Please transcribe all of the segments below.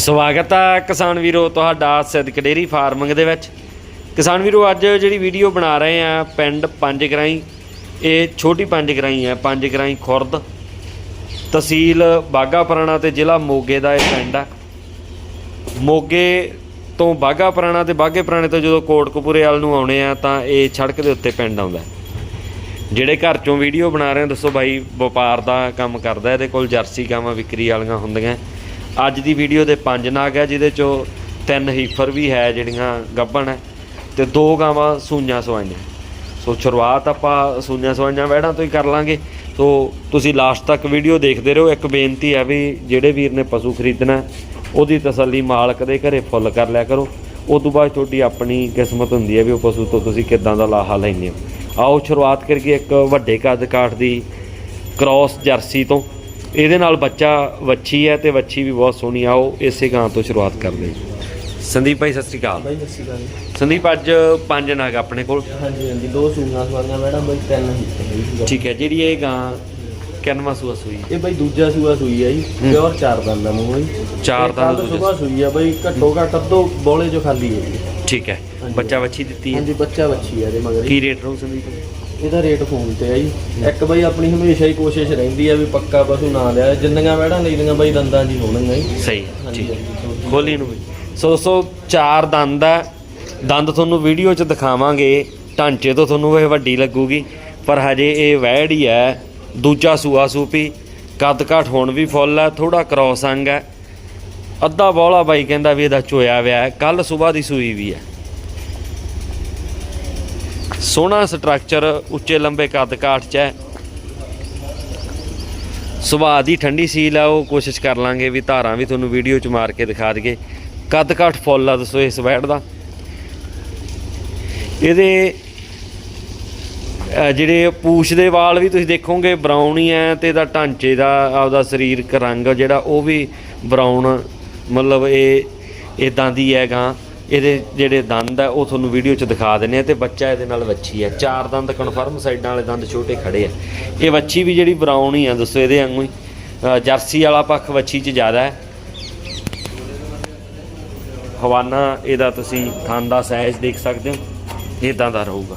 ਸਵਾਗਤ ਹੈ ਕਿਸਾਨ ਵੀਰੋ ਤੁਹਾਡਾ ਸਿੱਧਕ ਡੇਰੀ ਫਾਰਮਿੰਗ ਦੇ ਵਿੱਚ। ਕਿਸਾਨ ਵੀਰੋ ਅੱਜ ਜਿਹੜੀ ਵੀਡੀਓ ਬਣਾ ਰਹੇ ਆ ਪਿੰਡ ਪੰਜ ਗਰਾਈ। ਇਹ ਛੋਟੀ ਪੰਜ ਗਰਾਈ ਹੈ ਪੰਜ ਗਰਾਈ ਖੁਰਦ। ਤਹਿਸੀਲ ਬਾਗਾ ਪੁਰਾਣਾ ਤੇ ਜ਼ਿਲ੍ਹਾ ਮੋਗੇ ਦਾ ਇਹ ਪਿੰਡ ਆ। ਮੋਗੇ ਤੋਂ ਬਾਗਾ ਪੁਰਾਣਾ ਤੇ ਬਾਗੇ ਪੁਰਾਣੇ ਤੋਂ ਜਦੋਂ ਕੋਟਕਪੂਰੇ ਵਾਲ ਨੂੰ ਆਉਣੇ ਆ ਤਾਂ ਇਹ ਸੜਕ ਦੇ ਉੱਤੇ ਪਿੰਡ ਆਉਂਦਾ। ਜਿਹੜੇ ਘਰ ਚੋਂ ਵੀਡੀਓ ਬਣਾ ਰਹੇ ਆ, ਦੱਸੋ ਬਾਈ ਵਪਾਰ ਦਾ ਕੰਮ ਕਰਦਾ ਇਹਦੇ ਕੋਲ ਜਰਸੀ ਗਾਵਾਂ ਵਿਕਰੀ ਵਾਲੀਆਂ ਹੁੰਦੀਆਂ। ਅੱਜ ਦੀ ਵੀਡੀਓ ਦੇ ਪੰਜ ਨਾਗ ਹੈ, ਜਿਹਦੇ ਚੋਂ ਤਿੰਨ ਹੀਫਰ ਵੀ ਹੈ ਜਿਹੜੀਆਂ ਗੱਭਣ ਹੈ ਤੇ ਦੋ ਗਾਵਾਂ ਸੂਈਆਂ ਸਵਾਈਆਂ। ਸੋ ਸ਼ੁਰੂਆਤ ਆਪਾਂ ਸੂਈਆਂ ਸਵਾਈਆਂ ਵਹਿੜਾਂ ਤੋਂ ਹੀ ਕਰ ਲਾਂਗੇ। ਸੋ ਤੁਸੀਂ ਲਾਸਟ ਤੱਕ ਵੀਡੀਓ ਦੇਖਦੇ ਰਹੋ। ਇੱਕ ਬੇਨਤੀ ਹੈ ਵੀ ਜਿਹੜੇ ਵੀਰ ਨੇ ਪਸ਼ੂ ਖਰੀਦਣਾ ਉਹਦੀ ਤਸੱਲੀ ਮਾਲਕ ਦੇ ਘਰੇ ਫੁੱਲ ਕਰ ਲਿਆ ਕਰੋ। ਉਸ ਤੋਂ ਬਾਅਦ ਤੁਹਾਡੀ ਆਪਣੀ ਕਿਸਮਤ ਹੁੰਦੀ ਹੈ ਵੀ ਉਹ ਪਸ਼ੂ ਤੋਂ ਤੁਸੀਂ ਕਿੱਦਾਂ ਦਾ ਲਾਹਾ ਲੈਂਦੇ ਹੋ। ਆਓ ਸ਼ੁਰੂਆਤ ਕਰੀਏ ਇੱਕ ਵੱਡੇ ਕੱਦ ਕਾਠ ਦੀ ਕ੍ਰਾਸ ਜਰਸੀ ਤੋਂ। ਇਹਦੇ ਨਾਲ ਬੱਚਾ ਵੱਛੀ ਹੈ ਤੇ ਵੱਛੀ ਵੀ ਬਹੁਤ ਸੋਹਣੀ ਆ ਉਹ ਇਸੇ ਗਾਂ ਤੋਂ ਸ਼ੁਰੂਆਤ ਕਰਦੇ ਸੰਦੀਪ ਭਾਈ ਸਤਿ ਸ਼੍ਰੀ ਅਕਾਲ। ਬਾਈ ਸਤਿ ਸ਼੍ਰੀ ਅਕਾਲ। ਸੰਦੀਪ ਅੱਜ ਪੰਜ ਨਾਗ ਆਪਣੇ ਕੋਲ। ਹਾਂਜੀ ਹਾਂਜੀ ਦੋ ਸੂਈਆਂ ਸਵਾਰੀਆਂ ਮੈਡਮ ਬਾਈ ਤਿੰਨ ਹੀ ਸੀ ਠੀਕ ਹੈ ਜਿਹੜੀ ਇਹ ਗਾਂ ਕਿੰਨਵਾਂ ਸੂਆ ਸੂਈ ਇਹ ਬਾਈ ਦੂਜਾ ਸੂਆ ਸੂਈ ਆ ਜੀ। ਪਿਓਰ ਚਾਰ ਦੰਦ ਦਾ ਮੂੰਹ ਜੀ। ਚਾਰ ਦੰਦ ਦੂਜਾ ਸੂਆ ਸੂਈ ਆ ਬਾਈ ਘੱਟੋ ਘੱਟ ਅੱਧੋ ਬੋਲੇ ਜੋ ਖਾਲੀ ਹੈ ਜੀ। ਠੀਕ ਹੈ। ਹਾਂਜੀ। ਬੱਚਾ ਵੱਛੀ ਦਿੱਤੀ ਹੈ। ਹਾਂਜੀ ਬੱਚਾ ਬੱਚੀ ਆ ਇਹਦੇ ਮਗਰ। ਜੀ। ਕੀ ਰੇਟ ਰਹੂ ਸੰਦੀਪ? ਇਹਦਾ ਰੇਟ ਫੋਨ ਤੇ ਆ ਜੀ। ਇੱਕ ਬਾਈ ਆਪਣੀ ਹਮੇਸ਼ਾ ਹੀ ਕੋਸ਼ਿਸ਼ ਰਹਿੰਦੀ ਆ ਵੀ ਪੱਕਾ ਪਸ਼ੂ ਨਾ ਲਿਆ ਜਿੰਨੀਆਂ ਮੈਡਾਂ ਲਈਆਂ ਬਾਈ ਦੰਦਾਂ ਦੀ ਹੋਣਗੀਆਂ ਜੀ। ਸਹੀ ਹੈ ਹਾਂਜੀ ਠੀਕ ਹਾਂਜੀ ਖੋਲੀ ਨੂੰ ਵੀ। ਸੋ ਸੋ ਚਾਰ ਦੰਦ ਹੈ ਦੰਦ ਤੁਹਾਨੂੰ ਵੀਡੀਓ 'ਚ ਦਿਖਾਵਾਂਗੇ। ਢਾਂਚੇ ਤੋਂ ਤੁਹਾਨੂੰ ਇਹ ਵੱਡੀ ਲੱਗੂਗੀ। ਪਰ ਹਜੇ ਇਹ ਵੈੜ ਹੀ ਹੈ। ਦੂਜਾ ਸੂਆ ਸੂਪੀ। ਕੱਦ ਕਾਠ ਹੁਣ ਵੀ ਫੁੱਲ ਹੈ ਥੋੜਾ ਕ੍ਰੋਸ ਅੰਗ ਹੈ ਅੱਧਾ ਬੋਲਾ ਬਾਈ ਕਹਿੰਦਾ ਵੀ ਇਹਦਾ ਚੋਇਆ ਵਿਆ ਹੈ ਕੱਲ ਸਵੇਰ ਦੀ ਸੂਈ ਵੀ ਹੈ। ਸੋਹਣਾ ਸਟਰਕਚਰ ਉੱਚੇ ਲੰਬੇ ਕੱਦ ਕਾਠ 'ਚ ਹੈ। ਸੁਭਾਅ ਦੀ ਠੰਡੀ ਸੀਲ ਆ, ਉਹ ਕੋਸ਼ਿਸ਼ ਕਰ ਲਾਂਗੇ ਵੀ ਧਾਰਾਂ ਵੀ ਤੁਹਾਨੂੰ ਵੀਡੀਓ 'ਚ ਮਾਰ ਕੇ ਦਿਖਾ ਦਈਏ। ਕੱਦ ਕਾਠ ਫੁੱਲ ਆ, ਦੱਸੋ ਇਸ ਵੈੜ ਦਾ। ਇਹਦੇ ਜਿਹੜੇ ਪੂਛ ਦੇ ਵਾਲ ਵੀ ਤੁਸੀਂ ਦੇਖੋਗੇ, ਬਰਾਊਨ ਹੀ ਹੈ ਤੇ ਇਹਦਾ ਢਾਂਚੇ ਦਾ, ਆਪਦਾ ਸਰੀਰਕ ਰੰਗ ਜਿਹੜਾ ਉਹ ਵੀ ਬਰਾਊਨ ਮਤਲਬ ਇਹ ਇਦਾਂ ਦੀ ਹੈਗਾ ਇਹਦੇ ਜਿਹੜੇ ਦੰਦ ਆ, ਉਹ ਤੁਹਾਨੂੰ ਵੀਡੀਓ 'ਚ ਦਿਖਾ ਦਿੰਨੇ ਆ ਤੇ ਬੱਚਾ ਇਹਦੇ ਨਾਲ ਵੱਛੀ ਹੈ ਚਾਰ ਦੰਦ ਕਨਫਰਮ ਸਾਈਡਾਂ ਵਾਲੇ ਦੰਦ ਛੋਟੇ ਖੜੇ ਆ। ਇਹ ਵੱਛੀ ਵੀ ਜਿਹੜੀ ਬਰਾਊਨ ਹੀ ਆ, ਦੱਸੋ ਇਹਦੇ ਵਾਂਗੂ ਹੀ। ਜਰਸੀ ਵਾਲਾ ਪੱਖ ਵੱਛੀ 'ਚ ਜ਼ਿਆਦਾ ਹੈ। ਹਵਾਨਾ, ਇਹਦਾ ਤੁਸੀਂ ਥਣ ਦਾ ਸਾਈਜ਼ ਦੇਖ ਸਕਦੇ ਹੋ। ਇਦਾਂ ਦਾ ਰਹੂਗਾ।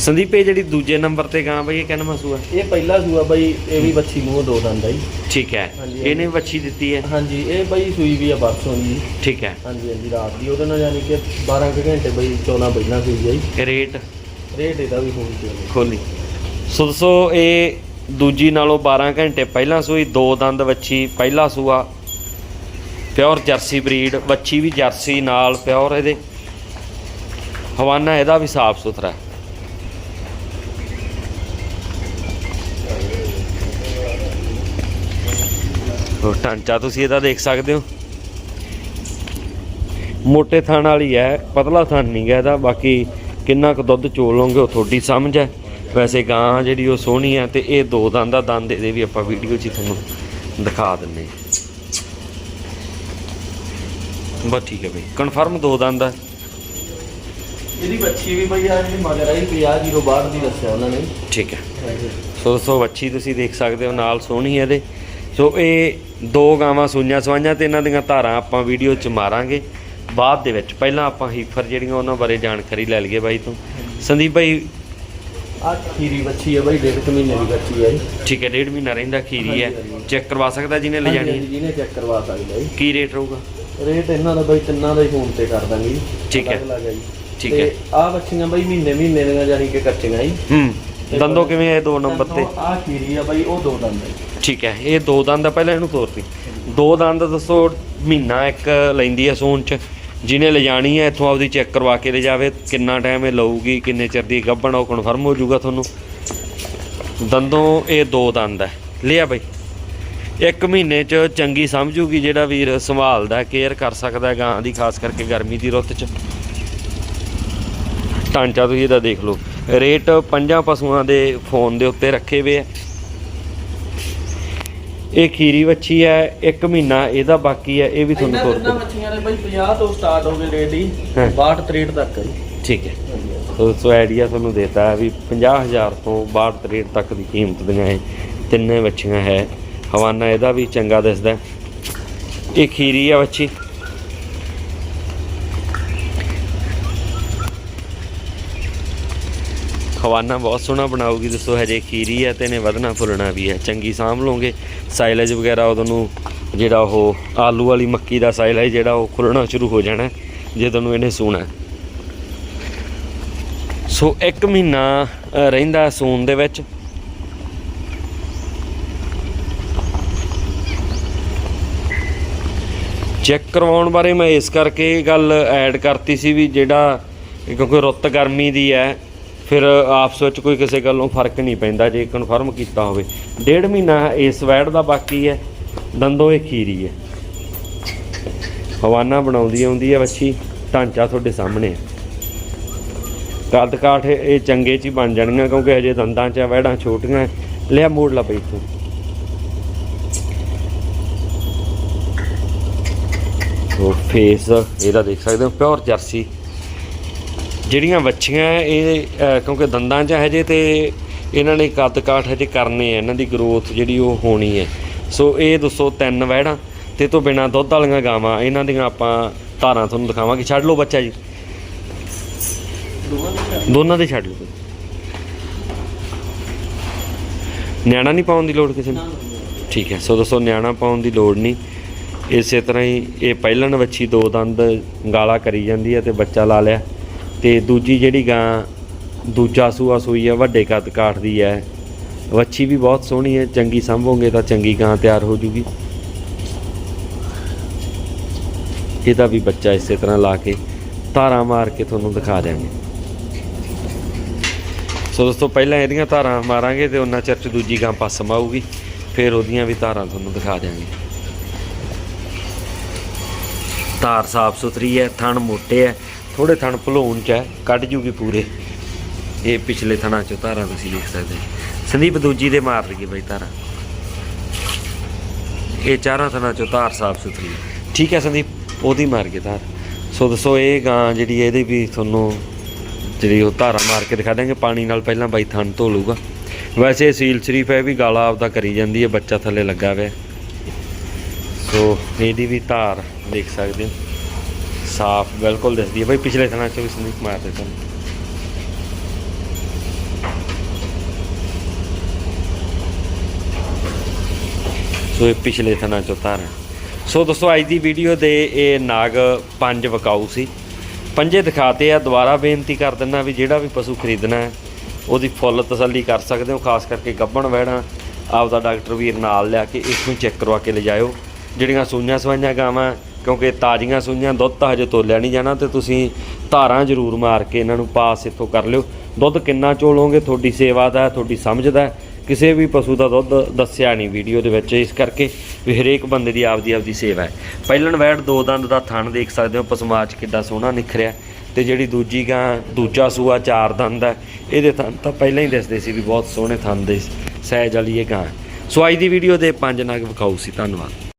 ਸੰਦੀਪ ਇਹ ਜਿਹੜੀ ਦੂਜੇ ਨੰਬਰ ਤੇ ਗਾਂ ਬਈ ਇਹ ਕਿੰਨਾ ਮਸੂਆ ਇਹ ਪਹਿਲਾ ਸੂਆ ਬਾਈ ਇਹ ਵੀ ਬੱਚੀ ਮੂੰਹ ਦੋ ਦੰਦ ਆ ਜੀ। ਠੀਕ ਹੈ। ਹਾਂਜੀ, ਇਹਨੇ ਵੱਛੀ ਦਿੱਤੀ ਹੈ? ਹਾਂਜੀ ਇਹ ਬਾਈ ਸੂਈ ਵੀ ਆ ਪਰਸੋਂ ਜੀ ਠੀਕ ਹੈ। ਹਾਂਜੀ ਹਾਂਜੀ ਰਾਤ ਦੀ। ਉਹਦੇ ਨਾਲ ਯਾਨੀ ਕਿ 12 ਕੁ ਘੰਟੇ ਬਈ 14 ਪਹਿਲਾਂ ਸੀ ਜੀ। ਰੇਟ? ਰੇਟ ਇਹਦਾ ਵੀ ਹੋਣੀ ਚਾਹੀਦਾ ਖੋਲੀ। ਸੋ ਦੱਸੋ ਇਹ ਦੂਜੀ ਨਾਲੋਂ 12 ਘੰਟੇ ਪਹਿਲਾਂ ਸੂਈ ਦੋ ਦੰਦ ਵੱਛੀ ਪਹਿਲਾ ਸੂਆ। ਪਿਓਰ ਜਰਸੀ ਬਰੀਡ ਵੱਛੀ ਵੀ ਜਰਸੀ ਨਾਲ ਪਿਓਰ ਇਹਦੇ। ਹਵਾਨਾ ਇਹਦਾ ਵੀ ਸਾਫ਼ ਸੁਥਰਾ ਹੈ। ਉਹ ਢਾਂਚਾ ਤੁਸੀਂ ਇਹਦਾ ਦੇਖ ਸਕਦੇ ਹੋ। ਮੋਟੇ ਥਣ ਵਾਲੀ ਹੈ ਪਤਲਾ ਥਣ ਨਹੀਂ ਗਾ ਇਹਦਾ ਬਾਕੀ ਕਿੰਨਾ ਕੁ ਦੁੱਧ ਚੋਲ ਲਓਗੇ ਉਹ ਤੁਹਾਡੀ ਸਮਝ ਹੈ। ਵੈਸੇ ਗਾਂ ਜਿਹੜੀ ਉਹ ਸੋਹਣੀ ਹੈ ਤੇ ਇਹ ਦੋ ਦੰਦ ਦਾ ਦੰਦ ਇਹਦੇ ਵੀ ਆਪਾਂ ਵੀਡੀਓ 'ਚ ਹੀ ਤੁਹਾਨੂੰ ਦਿਖਾ ਦਿੰਨੇ ਹਾਂ। ਬਸ ਠੀਕ ਹੈ ਬਈ ਕਨਫਰਮ ਦੋ ਦੰਦ ਹੈ ਇਹਦੀ ਬੱਚੀ ਵੀ ਬਈ ਆ ਜਿਹੜੀ ਮਗਰ ਆਈ 50 ਜ਼ੀਰੋ ਬਾਹਰ ਦੀ ਦੱਸਿਆ ਉਹਨਾਂ ਨੇ। ਠੀਕ ਹੈ। ਸੋ ਦੋਸਤੋ ਵੱਛੀ ਤੁਸੀਂ ਦੇਖ ਸਕਦੇ ਹੋ ਨਾਲ ਸੋਹਣੀ ਹੈ ਇਹਦੇ। ਸੋ ਇਹ ਦੋ ਗਾਵਾਂ ਸੂਈਆਂ ਸਵਾਈਆਂ ਤੇ ਇਹਨਾਂ ਦੀਆਂ ਧਾਰਾਂ ਆਪਾਂ ਵੀਡੀਓ 'ਚ ਮਾਰਾਂਗੇ। ਬਾਅਦ ਦੇ ਵਿੱਚ ਪਹਿਲਾਂ ਆਪਾਂ ਹੀਫਰ ਜਿਹੜੀਆਂ ਉਹਨਾਂ ਬਾਰੇ ਜਾਣਕਾਰੀ ਲੈ ਲਈਏ ਬਾਈ ਤੋਂ। ਸੰਦੀਪ ਭਾਈ ਆ ਖੀਰੀ ਬੱਚੀ ਹੈ ਬਈ ਡੇਢ ਕੁ ਮਹੀਨੇ ਦੀ ਬੱਚੀ ਹੈ ਜੀ ਠੀਕ ਹੈ ਡੇਢ ਮਹੀਨਾ ਰਹਿੰਦਾ ਖੀਰੀ ਹੈ। ਹਾਂਜੀ, ਹਾਂਜੀ। ਚੈੱਕ ਕਰਵਾ ਸਕਦਾ ਜਿਹਨੇ ਲੈ ਜਾਣੀ ਹੈ? ਜਿਹਨੇ ਚੈੱਕ ਕਰਵਾ ਸਕਦਾ ਜੀ। ਕੀ ਰੇਟ ਰਹੂਗਾ? ਰੇਟ ਇਹਨਾਂ ਦਾ ਬਈ ਤਿੰਨਾਂ ਦਾ ਹੀ ਫੋਨ ਤੇ ਕਰ ਦਾਂਗੇ ਜੀ। ਠੀਕ ਹੈ। ਅਲੱਗ-ਅਲੱਗ ਹੈ ਜੀ। ਠੀਕ ਹੈ। ਆ ਬੱਚੀਆਂ ਬਈ ਮਹੀਨੇ ਮਹੀਨੇ ਦੀਆਂ ਜਾਨੀ ਕਿ ਕੱਚੀਆਂ ਜੀ। ਹੂੰ। ਦੰਦੋਂ ਕਿਵੇਂ ਹੈ ਦੋ ਨੰਬਰ ਤੇ? ਆ ਖੀਰੀ ਆ ਬਈ ਉਹ ਦੋ ਦੰਦ ਹੈ ਠੀਕ ਹੈ ਇਹ ਦੋ ਦੰਦ ਆ ਪਹਿਲਾਂ ਇਹਨੂੰ ਤੋਰਤੀ। ਦੋ ਦੰਦ ਦੱਸੋ ਮਹੀਨਾ ਇੱਕ ਲੈਂਦੀ ਹੈ ਸੂਣ ਚ ਜਿਹਨੇ ਲਿਜਾਣੀ ਹੈ ਇੱਥੋਂ ਆਪਦੀ ਚੈੱਕ ਕਰਵਾ ਕੇ ਲੈ ਜਾਵੇ ਕਿੰਨਾ ਟਾਈਮ ਇਹ ਲਊਗੀ ਕਿੰਨੇ ਚਿਰ ਦੀ ਗੱਭਣ ਉਹ ਕਨਫਰਮ ਹੋ ਜਾਊਗਾ ਤੁਹਾਨੂੰ। ਦੰਦੋਂ ਇਹ ਦੋ ਦੰਦ ਹੈ ਲਿਆ ਬਈ। ਇੱਕ ਮਹੀਨੇ ਚ ਚੰਗੀ ਸਮਝੂਗੀ ਜਿਹੜਾ ਵੀਰ ਸੰਭਾਲਦਾ ਕੇਅਰ ਕਰ ਸਕਦਾ ਗਾਂ ਦੀ ਖਾਸ ਕਰਕੇ ਗਰਮੀ ਦੀ ਰੁੱਤ ਚ। ਢਾਂਚਾ ਤੁਸੀਂ ਇਹਦਾ ਦੇਖ ਲਓ। ਰੇਟ ਪੰਜਾਂ ਪਸ਼ੂਆਂ ਦੇ ਫੋਨ ਦੇ ਉੱਤੇ ਰੱਖੇ ਹੋਏ ਆ ਇਹ ਖੀਰੀ ਵੱਛੀ ਹੈ ਇੱਕ ਮਹੀਨਾ ਇਹਦਾ ਬਾਕੀ ਹੈ ਇਹ ਵੀ ਤੁਹਾਨੂੰ ਤੁਰ ਤਿੰਨਾਂ ਬੱਚੀਆਂ ਦੇ ਬਈ 50 ਤੋਂ ਸਟਾਰਟ ਹੋ ਗਏ ਰੇਟ ਹੀ ਹਾਂ। 62 63 ਤੱਕ ਹੈ। ਠੀਕ ਹੈ ਸੋ ਸੋ ਆਈਡੀਆ ਤੁਹਾਨੂੰ ਦੇਤਾ ਹੈ ਵੀ 50000 ਤੋਂ 62 63 ਤੱਕ ਦੀ ਕੀਮਤ ਦੀਆਂ ਇਹ ਤਿੰਨੇ ਵੱਛੀਆਂ ਹੈ ਹਵਾਨਾ ਇਹਦਾ ਵੀ ਚੰਗਾ ਦਿਸਦਾ ਹੈ। ਇਹ ਖੀਰੀ ਆ ਬੱਚੀ ਖਵਾਨਾ ਬਹੁਤ ਸੋਹਣਾ ਬਣਾਉਗੀ ਦੱਸੋ ਹਜੇ ਖੀਰੀ ਹੈ ਤੇ ਇਹਨੇ ਵਧਣਾ ਫੁੱਲਣਾ ਵੀ ਹੈ। ਚੰਗੀ ਸਾਂਭ ਲਓਗੇ। ਸਾਈਲੇਜ ਵਗੈਰਾ ਉਦੋਂ ਨੂੰ ਜਿਹੜਾ ਉਹ ਆਲੂ ਵਾਲੀ ਮੱਕੀ ਦਾ ਸਾਈਲੇਜ ਜਿਹੜਾ ਉਹ ਖੁੱਲਣਾ ਸ਼ੁਰੂ ਹੋ ਜਾਣਾ ਹੈ, ਜੇ ਤੁਹਾਨੂੰ ਇਹਨੇ ਸੂਣਾ ਸੋ 1 ਮਹੀਨਾ ਰਹਿੰਦਾ ਸੂਣ ਦੇ ਵਿੱਚ। ਚੈੱਕ ਕਰਵਾਉਣ ਬਾਰੇ ਮੈਂ ਇਸ ਕਰਕੇ ਗੱਲ ਐਡ ਕਰਤੀ ਸੀ ਵੀ ਜਿਹੜਾ ਕਿਉਂਕਿ ਰੁੱਤ ਗਰਮੀ ਦੀ ਹੈ ਫਿਰ ਆਪਸ ਵਿੱਚ ਕੋਈ ਕਿਸੇ ਗੱਲੋਂ ਫ਼ਰਕ ਨਹੀਂ ਪੈਂਦਾ ਜੇ ਕਨਫਰਮ ਕੀਤਾ ਹੋਵੇ। ਡੇਢ ਮਹੀਨਾ ਇਸ ਵੈੜ ਦਾ ਬਾਕੀ ਹੈ ਦੰਦੋਂ ਇਹ ਖੀਰੀ ਹੈ। ਹਵਾਨਾ ਬਣਾਉਂਦੀ ਆਉਂਦੀ ਹੈ ਵੱਛੀ ਢਾਂਚਾ ਤੁਹਾਡੇ ਸਾਹਮਣੇ ਹੈ। ਕੱਦ ਕਾਠ ਇਹ ਚੰਗੇ ਚ ਹੀ ਬਣ ਜਾਣਗੀਆਂ ਕਿਉਂਕਿ ਹਜੇ ਦੰਦਾਂ ਚ ਆ, ਛੋਟੀਆਂ ਲਿਆ ਮੋੜ ਲਾ ਪਈ ਤੂੰ। ਉਹ ਫੇਸ ਇਹਦਾ ਦੇਖ ਸਕਦੇ ਹੋ ਪਿਓਰ ਜਰਸੀ ਜਿਹੜੀਆਂ ਵੱਛੀਆਂ ਇਹ ਕਿਉਂਕਿ ਦੰਦਾਂ 'ਚ ਹਜੇ ਤੇ ਇਹਨਾਂ ਨੇ ਕੱਦ ਕਾਠ ਹਜੇ ਕਰਨੇ ਆ, ਇਹਨਾਂ ਦੀ ਗਰੋਥ ਜਿਹੜੀ ਉਹ ਹੋਣੀ ਹੈ। ਸੋ ਇਹ ਦੱਸੋ ਤਿੰਨ ਵਹਿੜਾਂ, ਤੇ ਤੋਂ ਬਿਨਾ ਦੁੱਧ ਵਾਲੀਆਂ ਗਾਵਾਂ, ਇਹਨਾਂ ਦੀਆਂ ਆਪਾਂ ਧਾਰਾਂ ਤੁਹਾਨੂੰ ਦਿਖਾਵਾਂਗੇ। ਛੱਡ ਲਓ ਬੱਚਾ ਜੀ। ਦੋਨਾਂ ਦੇ ਛੱਡ ਲਓ। ਨਿਆਣਾ ਨਹੀਂ ਪਾਉਣ ਦੀ ਲੋੜ ਕਿਸੇ ਨੂੰ? ਠੀਕ ਹੈ, ਸੋ ਦੋਸਤੋ ਨਿਆਣਾ ਪਾਉਣ ਦੀ ਲੋੜ ਨਹੀਂ। ਇਸੇ ਤਰ੍ਹਾਂ ਹੀ ਇਹ ਪਹਿਲਣ ਵੱਛੀ ਦੋ ਦੰਦ ਗਾਲਾ ਕਰੀ ਜਾਂਦੀ ਹੈ ਤੇ ਬੱਚਾ ਲਾ ਲਿਆ। ਤੇ ਦੂਜੀ ਜਿਹੜੀ ਗਾਂ ਦੂਜਾ ਸੂਆ ਸੂਈ ਹੈ ਵੱਡੇ ਕੱਦ ਕਾਠ ਦੀ ਹੈ ਵੱਛੀ ਵੀ ਬਹੁਤ ਸੋਹਣੀ ਹੈ ਚੰਗੀ ਸੰਭੋਗੇ ਤਾਂ ਚੰਗੀ ਗਾਂ ਤਿਆਰ ਹੋ ਜੂਗੀ। ਇਹਦਾ ਵੀ ਬੱਚਾ ਇਸੇ ਤਰ੍ਹਾਂ ਲਾ ਕੇ ਧਾਰਾਂ ਮਾਰ ਕੇ ਤੁਹਾਨੂੰ ਦਿਖਾ ਦਿਆਂਗੇ। ਸੋ ਦੋਸਤੋ, ਪਹਿਲਾਂ ਇਹਦੀਆਂ ਧਾਰਾਂ ਮਾਰਾਂਗੇ ਤੇ ਉਹਨਾਂ ਚਿਰ ਚ ਦੂਜੀ ਗਾਂ ਪਸਮ ਆਊਗੀ ਫਿਰ ਉਹਦੀਆਂ ਵੀ ਧਾਰਾਂ ਤੁਹਾਨੂੰ ਦਿਖਾ ਦਿਆਂਗੇ। ਧਾਰ ਸਾਫ਼ ਸੁਥਰੀ ਹੈ ਥਣ ਮੋਟੇ ਹੈ ਥੋੜੇ ਥਣ ਭਲੂਣ ਚ ਹੈ, ਕੱਢ ਜੂਗੀ ਪੂਰੇ। ਇਹ ਪਿਛਲੇ ਥਣਾਂ ਚੋਂ ਧਾਰਾ ਤੁਸੀਂ ਦੇਖ ਸਕਦੇ ਸੰਦੀਪ ਦੂਜੀ ਦੇ ਮਾਰ ਲਈਏ ਬਈ ਧਾਰਾ। ਇਹ ਚਾਰਾਂ ਥਣਾਂ ਚੋਂ ਧਾਰ ਸਾਫ਼ ਸੁਥਰੀ ਹੈ। ਠੀਕ ਹੈ ਸੰਦੀਪ, ਉਹਦੀ ਮਾਰ ਕੇ ਧਾਰ। ਸੋ ਦੱਸੋ, ਇਹ ਗਾਂ ਜਿਹੜੀ ਇਹਦੇ ਵੀ ਤੁਹਾਨੂੰ ਜਿਹੜੀ ਉਹ ਧਾਰਾ ਮਾਰ ਕੇ ਦਿਖਾ ਦਾਂਗੇ ਪਾਣੀ ਨਾਲ ਪਹਿਲਾਂ ਬਾਈ ਥਣ ਧੋ ਲੂਗਾ ਵੈਸੇ ਇਹ ਸੀਲ ਸ਼ਰੀਫ ਹੈ ਵੀ ਗਾਲਾ ਆਪਦਾ ਕਰੀ ਜਾਂਦੀ ਹੈ, ਬੱਚਾ ਥੱਲੇ ਲੱਗਾ ਹੋਇਆ। ਸੋ ਇਹਦੀ ਵੀ ਧਾਰ ਦੇਖ ਸਕਦੇ ਹੋ। ਸਾਫ਼, ਬਿਲਕੁਲ ਦਿਸਦੀ ਹੈ। ਬਈ ਪਿਛਲੇ ਥਣਾ 'ਚੋਂ ਵੀ ਸੰਦੀਪ ਮਾਰ ਦੇ ਤੁਹਾਨੂੰ ਸੋ ਇਹ ਪਿਛਲੇ ਥਣਾ ਚੋਂ ਧਾਰ ਸੋ ਦੋਸਤੋ, ਅੱਜ ਦੀ ਵੀਡੀਓ ਦੇ ਇਹ ਨਾਗ ਪੰਜ ਵਕਾਊ ਸੀ। ਪੰਜੇ ਦਿਖਾਤੇ ਆ, ਦੁਬਾਰਾ ਬੇਨਤੀ ਕਰ ਦਿੰਦਾ ਵੀ ਜਿਹੜਾ ਵੀ ਪਸ਼ੂ ਖਰੀਦਣਾ ਹੈ, ਉਹਦੀ ਫੁੱਲ ਤਸੱਲੀ ਕਰ ਸਕਦੇ ਹੋ, ਖਾਸ ਕਰਕੇ ਗੱਭਣ ਵਹਿਣਾ ਆਪਦਾ ਡਾਕਟਰ ਵੀਰ ਨਾਲ ਲਿਆ ਕੇ, ਇਸ ਨੂੰ ਚੈੱਕ ਕਰਵਾ ਕੇ ਲਿਜਾਇਓ। ਜਿਹੜੀਆਂ ਸੂਈਆਂ ਸਵਾਈਆਂ ਗਾਵਾਂ ਕਿਉਂਕਿ ਤਾਜ਼ੀਆਂ ਸੂਈਆਂ ਦੁੱਧ ਤਾਂ ਹਜੇ ਤੋਲਿਆ ਨਹੀਂ ਜਾਣਾ ਤੇ ਤੁਸੀਂ ਧਾਰਾਂ ਜ਼ਰੂਰ ਮਾਰ ਕੇ ਇਹਨਾਂ ਨੂੰ ਪਾਸ ਇੱਥੋਂ ਕਰ ਲਿਓ। ਦੁੱਧ ਕਿੰਨਾ ਚੋਲੋਗੇ? ਤੁਹਾਡੀ ਸੇਵਾ ਦਾ, ਤੁਹਾਡੀ ਸਮਝ ਦਾ। ਕਿਸੇ ਵੀ ਪਸ਼ੂ ਦਾ ਦੁੱਧ ਦੱਸਿਆ ਨਹੀਂ ਵੀਡੀਓ ਦੇ ਵਿੱਚ, ਇਸ ਕਰਕੇ ਵੀ ਹਰੇਕ ਬੰਦੇ ਦੀ ਆਪਦੀ ਆਪਦੀ ਸੇਵਾ ਹੈ। ਪਹਿਲਣ ਵੈੜ ਦੋ ਦੰਦ ਦਾ ਥਣ ਦੇਖ ਸਕਦੇ ਹੋ ਪਸਮਾਚ ਕਿੱਡਾ ਸੋਹਣਾ ਨਿਖਰਿਆ। ਤੇ ਜਿਹੜੀ ਦੂਜੀ ਗਾਂ, ਦੂਜਾ ਸੂਆ ਚਾਰ ਦੰਦ ਹੈ, ਇਹਦੇ ਥਣ ਤਾਂ ਪਹਿਲਾਂ ਹੀ ਦੱਸਦੇ ਸੀ ਵੀ ਬਹੁਤ ਸੋਹਣੇ ਥਣ ਦੇ ਸਹਿਜ ਵਾਲੀ ਇਹ ਗਾਂ ਹੈ। ਸੋ ਅੱਜ ਦੀ ਵੀਡੀਓ ਦੇ ਪੰਜ ਨਗ ਵਿਖਾਊ ਸੀ, ਧੰਨਵਾਦ।